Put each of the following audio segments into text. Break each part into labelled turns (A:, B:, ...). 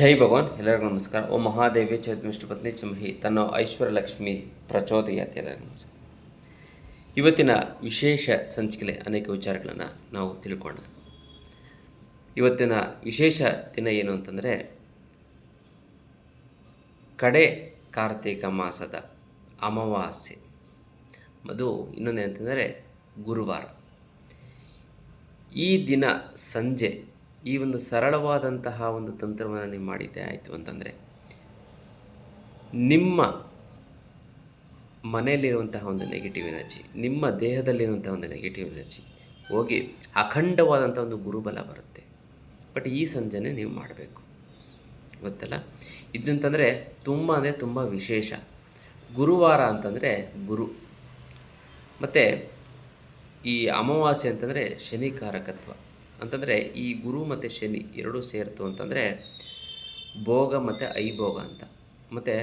A: ಜೈ ಭಗವಾನ್. ಎಲ್ಲರಿಗೂ ನಮಸ್ಕಾರ. ಓ ಮಹಾದೇವಿ ಚೈತನ್ಯ ಪತ್ನಿ ಚಮಹಿ. ತನ್ನ ಐಶ್ವರ್ಯ ಲಕ್ಷ್ಮಿ ಪ್ರಚೋದಯಾತಿ ಎಲ್ಲರಿಗೂ ನಮಸ್ಕಾರ. ಇವತ್ತಿನ ವಿಶೇಷ ಸಂಚಿಕೆ ಅನೇಕ ವಿಚಾರಗಳನ್ನು ನಾವು ತಿಳ್ಕೋಣ ಇವತ್ತಿನ ವಿಶೇಷ ದಿನ ಏನು ಅಂತಂದರೆ, ಕಡೆ ಕಾರ್ತಿಕ ಮಾಸದ ಅಮಾವಾಸ್ಯೆ. ಅದು ಇನ್ನೊಂದು ಏನಂತಂದರೆ ಗುರುವಾರ. ಈ ದಿನ ಸಂಜೆ ಈ ಒಂದು ಸರಳವಾದಂತಹ ಒಂದು ತಂತ್ರವನ್ನು ನೀವು ಮಾಡಿದ್ದೆ ಆಯಿತು ಅಂತಂದರೆ, ನಿಮ್ಮ ಮನೆಯಲ್ಲಿರುವಂತಹ ಒಂದು ನೆಗೆಟಿವ್ ಎನರ್ಜಿ ನಿಮ್ಮ ದೇಹದಲ್ಲಿರುವಂತಹ ಒಂದು ನೆಗೆಟಿವ್ ಎನರ್ಜಿ ಹೋಗಿ ಅಖಂಡವಾದಂಥ ಒಂದು ಗುರುಬಲ ಬರುತ್ತೆ. ಬಟ್ ಈ ಸಂಜೆನೆ ನೀವು ಮಾಡಬೇಕು. ಗೊತ್ತಲ್ಲ? ಇದಂತಂದರೆ ತುಂಬ ಅಂದರೆ ತುಂಬ ವಿಶೇಷ. ಗುರುವಾರ ಅಂತಂದರೆ ಗುರು. ಮತ್ತು ಈ ಅಮಾವಾಸ್ಯೆ ಅಂತಂದರೆ ಶನಿ ಕಾರಕತ್ವ ಅಂತಂದರೆ ಈ ಗುರು ಮತ್ತು ಶನಿ ಎರಡೂ ಸೇರ್ತು ಅಂತಂದರೆ ಭೋಗ ಮತ್ತು ಐಭೋಗ ಅಂತ. ಮತ್ತು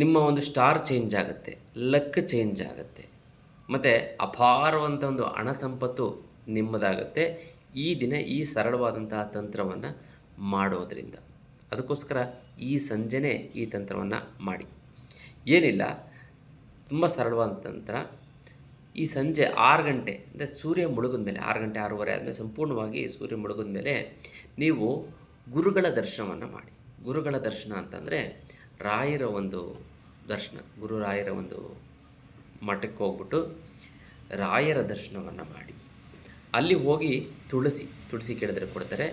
A: ನಿಮ್ಮ ಒಂದು ಸ್ಟಾರ್ ಚೇಂಜ್ ಆಗುತ್ತೆ ಲಕ್ ಚೇಂಜ್ ಆಗುತ್ತೆ, ಮತ್ತು ಅಪಾರವಂಥ ಒಂದು ಹಣ ಸಂಪತ್ತು ನಿಮ್ಮದಾಗುತ್ತೆ ಈ ದಿನ ಈ ಸರಳವಾದಂತಹ ತಂತ್ರವನ್ನು ಮಾಡೋದರಿಂದ. ಅದಕ್ಕೋಸ್ಕರ ಈ ಸಂಜೆನೇ ಈ ತಂತ್ರವನ್ನು ಮಾಡಿ. ಏನಿಲ್ಲ, ತುಂಬ ಸರಳವಾದ ತಂತ್ರ. ಈ ಸಂಜೆ ಆರು ಗಂಟೆ, ಅಂದರೆ ಸೂರ್ಯ ಮುಳುಗಿದ ಮೇಲೆ, ಆರು ಗಂಟೆ ಆರೂವರೆ ಆದಮೇಲೆ ಸಂಪೂರ್ಣವಾಗಿ ಸೂರ್ಯ ಮುಳುಗಿದ ಮೇಲೆ ನೀವು ಗುರುಗಳ ದರ್ಶನವನ್ನು ಮಾಡಿ. ಗುರುಗಳ ದರ್ಶನ ಅಂತಂದರೆ ರಾಯರ ಒಂದು ದರ್ಶನ, ಗುರು ರಾಯರ ಒಂದು ಮಠಕ್ಕೆ ಹೋಗ್ಬಿಟ್ಟು ರಾಯರ ದರ್ಶನವನ್ನು ಮಾಡಿ. ಅಲ್ಲಿ ಹೋಗಿ ತುಳಸಿ ತುಳಸಿ ಕೇಳಿದ್ರೆ ಕೊಡ್ತಾರೆ.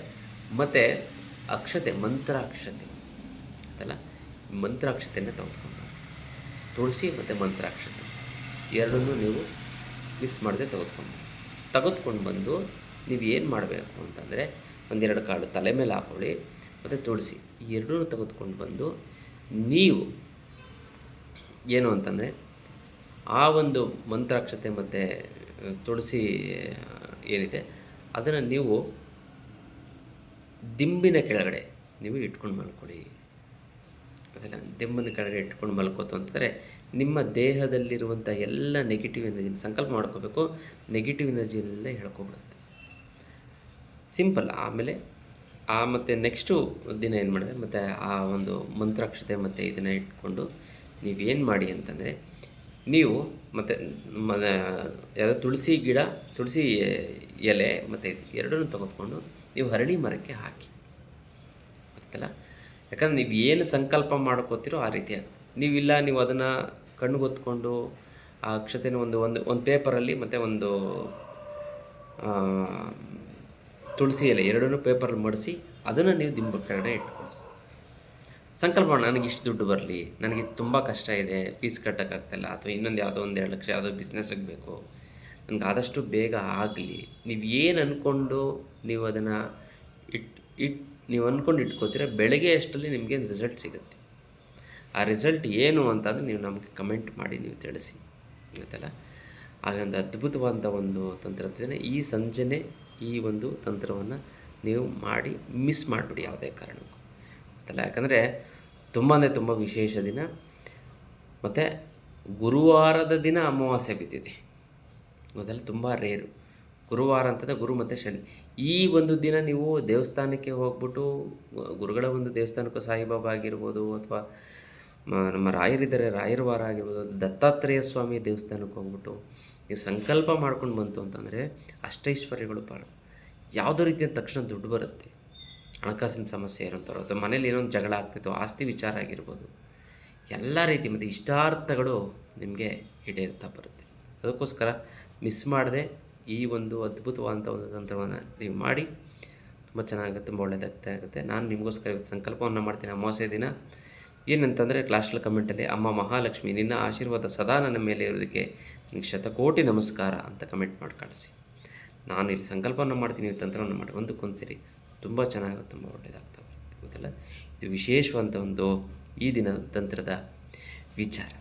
A: ಮತ್ತು ಅಕ್ಷತೆ, ಮಂತ್ರಾಕ್ಷತೆ ಅಲ್ಲ ಮಂತ್ರಾಕ್ಷತೆಯನ್ನು ತೆಗೆದುಕೊಂಡು ತುಳಸಿ ಮತ್ತು ಮಂತ್ರಾಕ್ಷತೆ. ಎರಡನ್ನೂ ನೀವು ಮಿಸ್ ಮಾಡದೆ ತೆಗೆದುಕೊಂಡು ತೆಗೆದುಕೊಂಡು ಬಂದು ನೀವು ಏನು ಮಾಡಬೇಕು ಅಂತಂದರೆ ಒಂದೆರಡು ಕಾಳು ತಲೆ ಮೇಲೆ ಹಾಕೊಳ್ಳಿ, ಮತ್ತು ತುಳಸಿ, ಈ ಎರಡೂ ತೆಗೆದುಕೊಂಡು ಬಂದು ನೀವು ಏನು ಅಂತಂದರೆ ಆ ಒಂದು ಮಂತ್ರಾಕ್ಷತೆ ಮತ್ತು ತುಳಸಿ ಏನಿದೆ, ಅದನ್ನು ನೀವು ದಿಂಬಿನ ಕೆಳಗಡೆ ನೀವು ಇಟ್ಕೊಂಡು ಮಲ್ಕೊಳ್ಳಿ ಅದೆಲ್ಲ ದೆಮ್ಮನ ಕೆಳಗೆ ಇಟ್ಕೊಂಡು ಮಲ್ಕೋತು ಅಂತಂದರೆ ನಿಮ್ಮ ದೇಹದಲ್ಲಿರುವಂಥ ಎಲ್ಲ ನೆಗೆಟಿವ್ ಎನರ್ಜಿನ ಸಂಕಲ್ಪ ಮಾಡ್ಕೋಬೇಕು. ನೆಗೆಟಿವ್ ಎನರ್ಜಿನೆಲ್ಲ ಹೇಳ್ಕೊಬಿಡುತ್ತೆ. ಸಿಂಪಲ್ ಆಮೇಲೆ ಆ ಮತ್ತು ನೆಕ್ಸ್ಟು ದಿನ ಏನು ಮಾಡಿದೆ? ಮತ್ತು ಆ ಒಂದು ಮಂತ್ರಾಕ್ಷತೆ ಮತ್ತು ಇದನ್ನು ಇಟ್ಕೊಂಡು ನೀವೇನು ಮಾಡಿ ಅಂತಂದರೆ ನೀವು ಮತ್ತು ಯಾವುದೋ ತುಳಸಿ ಗಿಡ, ತುಳಸಿ ಎಲೆ ಮತ್ತು ಎರಡನ್ನೂ ತೆಗೆದುಕೊಂಡು ನೀವು ಹರಡಿ ಮರಕ್ಕೆ ಹಾಕಿ. ಗೊತ್ತಲ್ಲ ಯಾಕಂದ್ರೆ ನೀವು ಏನು ಸಂಕಲ್ಪ ಮಾಡ್ಕೋತೀರೋ ಆ ರೀತಿ ಆಗುತ್ತೆ. ನೀವಿಲ್ಲ, ನೀವು ಅದನ್ನು ಕಣ್ಣುಗೊತ್ಕೊಂಡು ಆ ಅಕ್ಷತೆನ ಒಂದು ಒಂದು ಒಂದು ಪೇಪರಲ್ಲಿ ಮತ್ತು ಒಂದು ತುಳಸಿ ಎಲೆ ಎರಡನ್ನೂ ಪೇಪರಲ್ಲಿ ಮಡಿಸಿ ಅದನ್ನು ನೀವು ದಿಂಬ ಕೆಳಗಡೆ ಇಟ್ಕೊಳ್ಳಿ. ಸಂಕಲ್ಪ ನನಗೆ ಇಷ್ಟು ದುಡ್ಡು ಬರಲಿ, ನನಗೆ ತುಂಬ ಕಷ್ಟ ಇದೆ ಫೀಸ್ ಕಟ್ಟೋಕ್ಕಾಗ್ತಾಯಿಲ್ಲ ಅಥವಾ ಇನ್ನೊಂದು ಯಾವುದೋ ಒಂದು ಎರಡು ಲಕ್ಷ ಯಾವುದೋ ಬಿಸ್ನೆಸ್ಸಿಗೆ ಬೇಕು ನನಗೆ ಆದಷ್ಟು ಬೇಗ ಆಗಲಿ. ನೀವು ಏನು ಅಂದ್ಕೊಂಡು ನೀವು ಅದನ್ನು ಇಟ್ ಇಟ್ ನೀವು ಅಂದ್ಕೊಂಡು ಇಟ್ಕೋತೀರ, ಬೆಳಗ್ಗೆ ಅಷ್ಟರಲ್ಲಿ ನಿಮಗೆ ರಿಸಲ್ಟ್ ಸಿಗುತ್ತೆ. ಆ ರಿಸಲ್ಟ್ ಏನು ಅಂತಂದರೆ ನೀವು ನಮಗೆ ಕಮೆಂಟ್ ಮಾಡಿ ನೀವು ತಿಳಿಸಿ, ಗೊತ್ತಲ್ಲ? ಒಂದು ಅದ್ಭುತವಾದಂಥ ಒಂದು ತಂತ್ರಜ್ಞಾನ ಈ ಸಂಜೆನೆ ಈ ಒಂದು ತಂತ್ರವನ್ನು ನೀವು ಮಾಡಿ ಮಿಸ್ ಮಾಡಿಬಿಡಿ ಯಾವುದೇ ಕಾರಣಕ್ಕೂ, ಗೊತ್ತಲ್ಲ? ಯಾಕಂದರೆ ತುಂಬಾ ತುಂಬ ವಿಶೇಷ ದಿನ. ಮತ್ತು ಗುರುವಾರದ ದಿನ ಅಮಾವಾಸ್ಯೆ ಬಿದ್ದಿದೆ, ಗೊತ್ತಲ್ಲ? ತುಂಬ ರೇರು ಗುರುವಾರ ಅಂತಂದರೆ ಗುರು ಮತ್ತು ಶನಿ. ಈ ಒಂದು ದಿನ ನೀವು ದೇವಸ್ಥಾನಕ್ಕೆ ಹೋಗ್ಬಿಟ್ಟು, ಗುರುಗಳ ಒಂದು ದೇವಸ್ಥಾನಕ್ಕೂ ಸಾಯಿಬಾಬಾ ಆಗಿರ್ಬೋದು ಅಥವಾ ನಮ್ಮ ರಾಯರಿದ್ದಾರೆ ರಾಯರ ವಾರ ಆಗಿರ್ಬೋದು, ದತ್ತಾತ್ರೇಯ ಸ್ವಾಮಿ ದೇವಸ್ಥಾನಕ್ಕೆ ಹೋಗ್ಬಿಟ್ಟು ನೀವು ಸಂಕಲ್ಪ ಮಾಡ್ಕೊಂಡು ಬಂತು ಅಂತಂದರೆ ಅಷ್ಟೈಶ್ವರ್ಯಗಳು ಪಾಲು ಯಾವುದೋ ರೀತಿಯ ತಕ್ಷಣ ದುಡ್ಡು ಬರುತ್ತೆ. ಹಣಕಾಸಿನ ಸಮಸ್ಯೆ ಇರೋಂಥವ್ರು ಅಥವಾ ಮನೇಲಿ ಏನೋ ಒಂದು ಜಗಳ ಆಗ್ತಿತ್ತು, ಆಸ್ತಿ ವಿಚಾರ ಆಗಿರ್ಬೋದು. ಎಲ್ಲ ರೀತಿ ಮತ್ತು ಇಷ್ಟಾರ್ಥಗಳು ನಿಮಗೆ ಈಡೇರ್ತಾ ಬರುತ್ತೆ. ಅದಕ್ಕೋಸ್ಕರ ಮಿಸ್ ಮಾಡದೆ. ಈ ಒಂದು ಅದ್ಭುತವಾದಂಥ ಒಂದು ತಂತ್ರವನ್ನು ನೀವು ಮಾಡಿ ತುಂಬ ಚೆನ್ನಾಗುತ್ತೆ, ತುಂಬ ಒಳ್ಳೆಯದಾಗ್ತಾ ಆಗುತ್ತೆ ನಾನು ನಿಮಗೋಸ್ಕರ ಇವತ್ತು ಸಂಕಲ್ಪವನ್ನು ಮಾಡ್ತೀನಿ. ಅಮಾವಾಸ್ಯ ದಿನ ಏನಂತಂದರೆ ಕ್ಲಾಸ್ಟಲ್ ಕಮೆಂಟಲ್ಲಿ, ಅಮ್ಮ ಮಹಾಲಕ್ಷ್ಮಿ, ನಿನ್ನ ಆಶೀರ್ವಾದ ಸದಾ ನನ್ನ ಮೇಲೆ ಇರೋದಕ್ಕೆ ನಿಮಗೆ ಶತಕೋಟಿ ನಮಸ್ಕಾರ ಅಂತ ಕಮೆಂಟ್ ಮಾಡಿ ಕಳಿಸಿ. ನಾನು ಇಲ್ಲಿ ಸಂಕಲ್ಪವನ್ನು ಮಾಡ್ತೀನಿ, ಈ ತಂತ್ರವನ್ನು ಮಾಡಿ. ಒಂದಕ್ಕೊಂದು ಸರಿ. ತುಂಬ ಚೆನ್ನಾಗಿ, ತುಂಬ ಒಳ್ಳೆಯದಾಗ್ತಾ ಗೊತ್ತಲ್ಲ? ಇದು ವಿಶೇಷವಂತ ಒಂದು ಈ ದಿನ ತಂತ್ರದ ವಿಚಾರ.